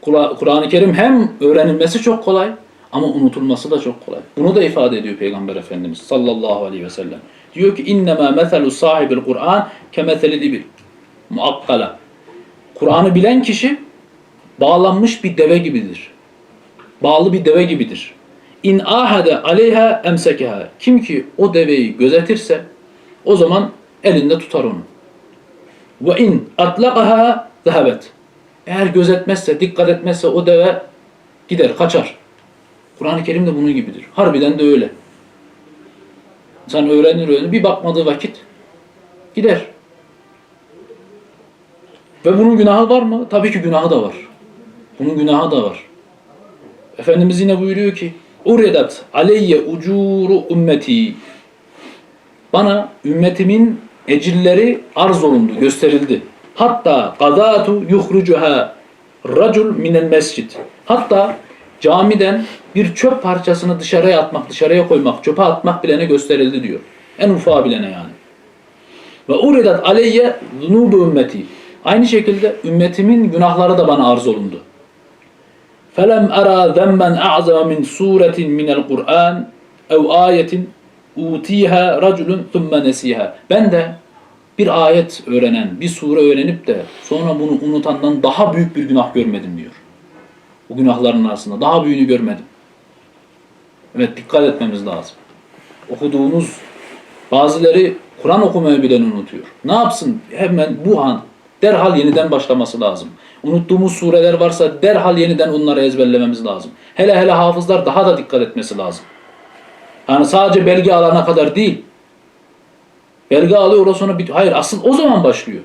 Kur'an-ı Kerim hem öğrenilmesi çok kolay ama unutulması da çok kolay. Bunu da ifade ediyor Peygamber Efendimiz sallallahu aleyhi ve sellem. Diyor ki innema meselu sahibil Kur'an kemeselil ibil. Muakkala. Kur'an'ı bilen kişi bağlanmış bir deve gibidir. Bağlı bir deve gibidir. İn ahade aleyha emsekeha. Kim ki o deveyi gözetirse o zaman elinde tutar onu. Ve in atlaqaha zehebet. Eğer gözetmezse, dikkat etmezse o deve gider, kaçar. Kur'an-ı Kerim de bunun gibidir. Harbiden de öyle. İnsan öğrenir öğrenir, bir bakmadığı vakit gider. Ve bunun günahı var mı? Tabii ki günahı da var. Bunun günahı da var. Efendimiz yine buyuruyor ki Uridat aleyye ucuru ümmeti Bana ümmetimin ecilleri arz olundu, gösterildi. Hatta kadatu yuhrucuha racul minel mescid. Hatta camiden bir çöp parçasını dışarıya atmak, dışarıya koymak, çöpe atmak bilene gösterildi diyor. En ufağı bilene yani. Ve uridat aleyye zunubu ümmeti. Aynı şekilde ümmetimin günahları da bana arz olundu. Felem ara zemben a'zama min suretin minel Kur'an ev ayetin utiha raculun thumma nesiha. Ben de bir ayet öğrenen, bir sure öğrenip de sonra bunu unutandan daha büyük bir günah görmedim diyor. Bu günahların arasında daha büyüğünü görmedim. Evet dikkat etmemiz lazım. Okuduğumuz bazıları Kur'an okumayı bile unutuyor. Ne yapsın? Hemen bu an derhal yeniden başlaması lazım. Unuttuğumuz sureler varsa derhal yeniden onları ezberlememiz lazım. Hele hele hafızlar daha da dikkat etmesi lazım. Yani sadece belge alana kadar değil. Belge alıyor ondan sonra bir, hayır asıl o zaman başlıyor.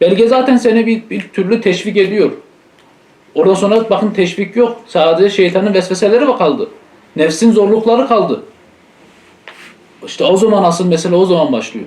Belge zaten seni bir, bir türlü teşvik ediyor. Oradan sonra bakın teşvik yok. Sadece şeytanın vesveseleri kaldı? Nefsin zorlukları kaldı. İşte o zaman asıl mesele o zaman başlıyor.